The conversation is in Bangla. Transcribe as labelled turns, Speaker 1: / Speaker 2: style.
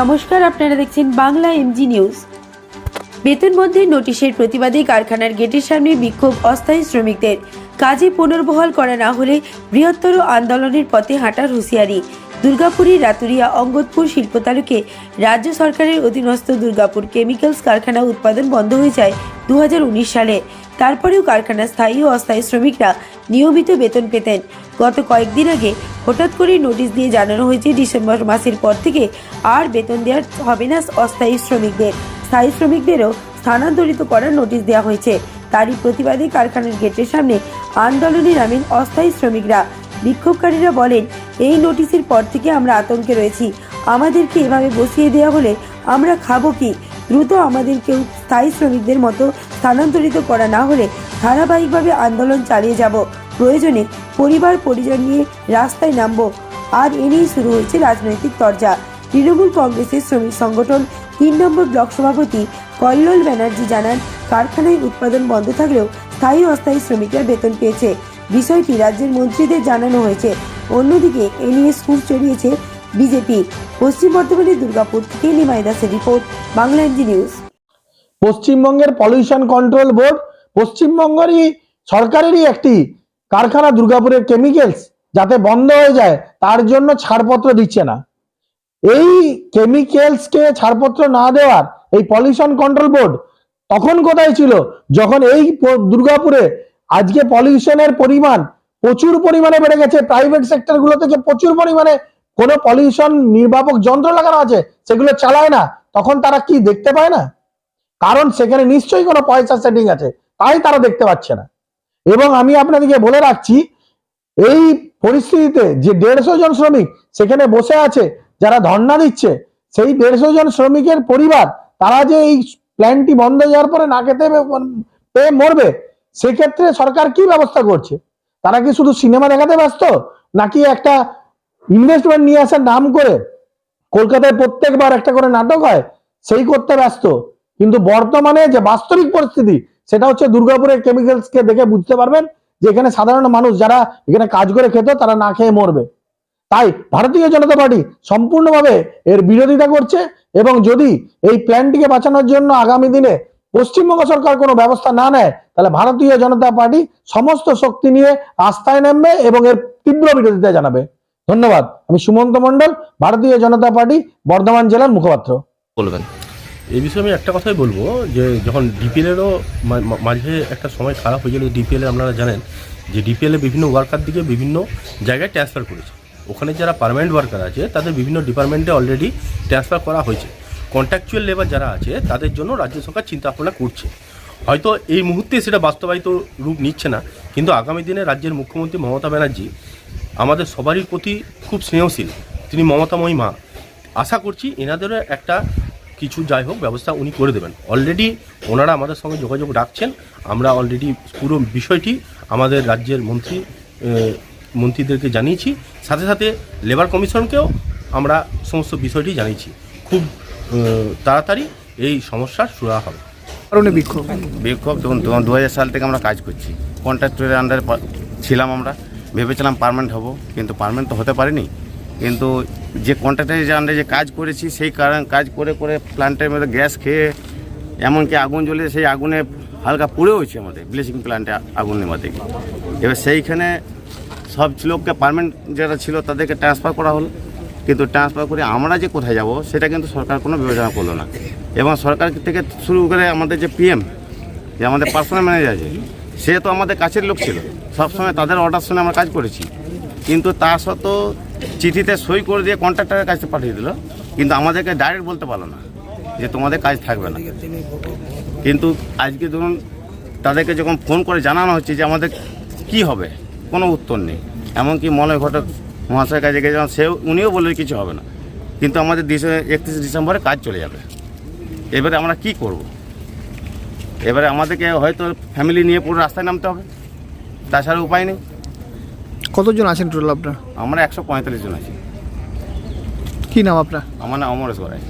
Speaker 1: নমস্কার, আপনারা দেখছেন বাংলা এমজি নিউজ বেতন বন্ধের নোটিশের প্রতিবাদে কারখানার গেটের সামনে বিক্ষোভ অস্থায়ী শ্রমিকদের। কাজে পুনর্বহাল করা না হলে বৃহত্তর আন্দোলনের পথে হাঁটার হুঁশিয়ারি। দুর্গাপুরী রাতুরিয়া অঙ্গদপুর শিল্প তালুকে রাজ্য সরকারের অধীনস্থ দুর্গাপুর কেমিক্যালস কারখানা উৎপাদন বন্ধ হয়ে যায় দু হাজার উনিশ সালে। তারপরেও কারখানার স্থায়ী ও অস্থায়ী শ্রমিকরা নিয়মিত বেতন পেতেন। গত কয়েকদিন আগে হঠাৎ করে নোটিশ দিয়ে জানানো হয়েছে, ডিসেম্বর মাসের পর থেকে আর বেতন দেওয়ার হবে না অস্থায়ী শ্রমিকদের। স্থায়ী শ্রমিকদেরও স্থানান্তরিত করার নোটিশ দেওয়া হয়েছে। তারই প্রতিবাদে কারখানার গেটের সামনে আন্দোলনে নামেন অস্থায়ী শ্রমিকরা। বিক্ষোভকারীরা বলেন, এই নোটিশের পর থেকে আমরা আতঙ্কে রয়েছি। আমাদেরকে এভাবে বসিয়ে দেওয়া হলে আমরা খাব কি? দ্রুত আমাদেরকেও স্থায়ী শ্রমিকদের মতো স্থানান্তরিত করা না হলে ধারাবাহিকভাবে আন্দোলন চালিয়ে যাব। প্রয়োজনে পরিবার পরিজন নিয়ে রাস্তায় নামবো। আর এ নিয়েই শুরু হয়েছে রাজনৈতিক তরজা। তৃণমূল কংগ্রেসের শ্রমিক সংগঠন তিন নম্বর ব্লক সভাপতি কল্লোল ব্যানার্জি জানান, কারখানায় উৎপাদন বন্ধ থাকলেও স্থায়ী অস্থায়ী শ্রমিকরা বেতন পেয়েছে। বিষয়টি রাজ্যের মন্ত্রীদের জানানো হয়েছে। অন্যদিকে এ নিয়ে সুর চড়িয়েছে বিজেপি। পশ্চিম বর্ধমানের দুর্গাপুর থেকে নিমাই দাসের রিপোর্ট, বাংলা এনজি নিউজ।
Speaker 2: পশ্চিমবঙ্গের পলিউশন কন্ট্রোল বোর্ড, পশ্চিমবঙ্গেরই সরকারেরই একটি কারখানা দুর্গাপুরের কেমিক্যালস যাতে বন্ধ হয়ে যায়, তার জন্য ছাড়পত্র দিচ্ছে না। এই কেমিক্যালসকে ছাড়পত্র না দেওয়ার এই পলিউশন কন্ট্রোল বোর্ড তখন কোথায় ছিল? যখন এই দুর্গাপুরে আজকে পলিউশনের পরিমাণ প্রচুর পরিমাণে বেড়ে গেছে প্রাইভেট সেক্টরগুলো থেকে প্রচুর পরিমাণে কোনো পলিউশন নির্বাপক যন্ত্র লাগানো আছে, সেগুলো চালায় না। তখন তারা কি দেখতে পায় না? কারণ সেখানে নিশ্চয়ই কোনো পয়সা সেটিং আছে, তাই তারা দেখতে পাচ্ছে না। এবং আমি আপনাদেরকে বলে রাখছি, এই পরিস্থিতিতে যে দেড়শো জন শ্রমিক সেখানে বসে আছে, যারা ধর্ণা দিচ্ছে, সেই দেড়শো জন শ্রমিকের পরিবার, তারা যে এই প্ল্যানটি বন্ধ যাওয়ার পরে না খেতে পেয়ে মরবে, সেক্ষেত্রে সরকার কি ব্যবস্থা করছে? তারা কি শুধু সিনেমা দেখাতে ব্যস্ত, নাকি একটা ইনভেস্টমেন্ট নিয়ে আসার নাম করে কলকাতায় প্রত্যেকবার একটা করে নাটক হয়, সেই করতে ব্যস্ত? কিন্তু বর্তমানে যে বাস্তবিক পরিস্থিতি সেটা হচ্ছে দুর্গাপুরের কেমিক্যালস কে দেখে বুঝতে পারবেন যে এখানে সাধারণ মানুষ যারা এখানে কাজ করে খেত, তারা না খেয়ে মরবে। তাই ভারতীয় জনতা পার্টি সম্পূর্ণভাবে এর বিরোধিতা করছে এবং যদি এই প্ল্যানটিকে বাঁচানোর জন্য আগামী দিনে পশ্চিমবঙ্গ সরকার কোনো ব্যবস্থা না নেয়, তাহলে ভারতীয় জনতা পার্টি সমস্ত শক্তি নিয়ে আস্থায় নামবে এবং এর তীব্র বিরোধিতা জানাবে। ধন্যবাদ। আমি সুমন্ত মন্ডল ভারতীয় জনতা পার্টি, বর্ধমান জেলার মুখপাত্র।
Speaker 3: বলবেন। এই বিষয়ে আমি একটা কথাই বলব যে যখন ডিপিএলেরও মাঝে একটা সময় খারাপ হয়ে হয়েছিল ডিপিএলে আপনারা জানেন যে ডিপিএলে বিভিন্ন ওয়ার্কার দিকে বিভিন্ন জায়গায় ট্রান্সফার করেছে। ওখানে যারা পার্মানেন্ট ওয়ার্কার আছে, তাদের বিভিন্ন ডিপার্টমেন্টে অলরেডি ট্রান্সফার করা হয়েছে। কন্ট্রাকচুয়াল লেবার যারা আছে, তাদের জন্য রাজ্য সরকার চিন্তা ভাবনা করছে। হয়তো এই মুহূর্তে সেটা বাস্তবায়িত রূপ নিচ্ছে না, কিন্তু আগামী দিনে রাজ্যের মুখ্যমন্ত্রী মমতা ব্যানার্জি আমাদের সবারই প্রতি খুব স্নেহশীল। তিনি মমতাময়ী মা। আশা করছি এনাদেরও একটা কিছু যাই হোক ব্যবস্থা উনি করে দেবেন। অলরেডি ওনারা আমাদের সঙ্গে যোগাযোগ রাখছেন। আমরা অলরেডি পুরো বিষয়টি আমাদের রাজ্যের মন্ত্রী মন্ত্রীদেরকে জানিয়েছি। সাথে সাথে লেবার কমিশনকেও আমরা সমস্ত বিষয়টি জানিয়েছি। খুব তাড়াতাড়ি এই সমস্যার সুরা হবে।
Speaker 4: কারণে বিক্ষোভ?
Speaker 5: বিক্ষোভ তখন দু হাজার সাল থেকে আমরা কাজ করছি। কন্ট্রাক্টরের আন্ডারে ছিলাম আমরা। ভেবেছিলাম পারমানেন্ট হব কিন্তু পার্মানেন্ট তো হতে পারিনি। কিন্তু যে কন্ট্রাক্টরের আন্ডারে যে কাজ করেছি, সেই কারণ কাজ করে করে প্ল্যান্টের মধ্যে গ্যাস খেয়ে, এমনকি আগুন জ্বলে সেই আগুনে হালকা পুড়ে হয়েছে আমাদের ব্লিচিং প্ল্যান্টে আগুন গিয়ে এবার সেইখানে সব লোককে পার্মানেন্ট যারা ছিল তাদেরকে ট্রান্সফার করা হলো। কিন্তু ট্রান্সফার করে আমরা যে কোথায় যাব, সেটা কিন্তু সরকার কোনো বিবেচনা করল না। এবং সরকার থেকে শুরু করে আমাদের যে পিএম যে আমাদের পার্সোনাল ম্যানেজার আছে, সে তো আমাদের কাছের লোক ছিল। সবসময় তাদের অর্ডার শুনে আমরা কাজ করেছি। কিন্তু তা সত্ত্বেও চিঠিতে সই করে দিয়ে কন্ট্রাক্টরের কাছে পাঠিয়ে দিল, কিন্তু আমাদেরকে ডাইরেক্ট বলতে পারল না যে তোমাদের কাজ থাকবে না। কিন্তু আজকে ধরুন তাদেরকে যখন ফোন করে জানানো হচ্ছে যে আমাদের কি হবে, কোনো উত্তর নেই। এমনকি মলয় ঘটক মহাশয়ের কাছে গেছে সেও, উনিও বললেন কিছু হবে না। কিন্তু আমাদের একত্রিশে ডিসেম্বরে কাজ চলে যাবে। এবারে আমরা কি করব। এবারে আমাদেরকে হয়তো ফ্যামিলি নিয়ে পুরো রাস্তায় নামতে হবে। তাছাড়া উপায় নেই।
Speaker 4: কতজন আছেন টোটাল আপনার?
Speaker 5: আমরা একশো পঁয়তাল্লিশ জন আছি।
Speaker 4: কি নাম আপনার?
Speaker 5: আমার নাম অমরেশ গড়াই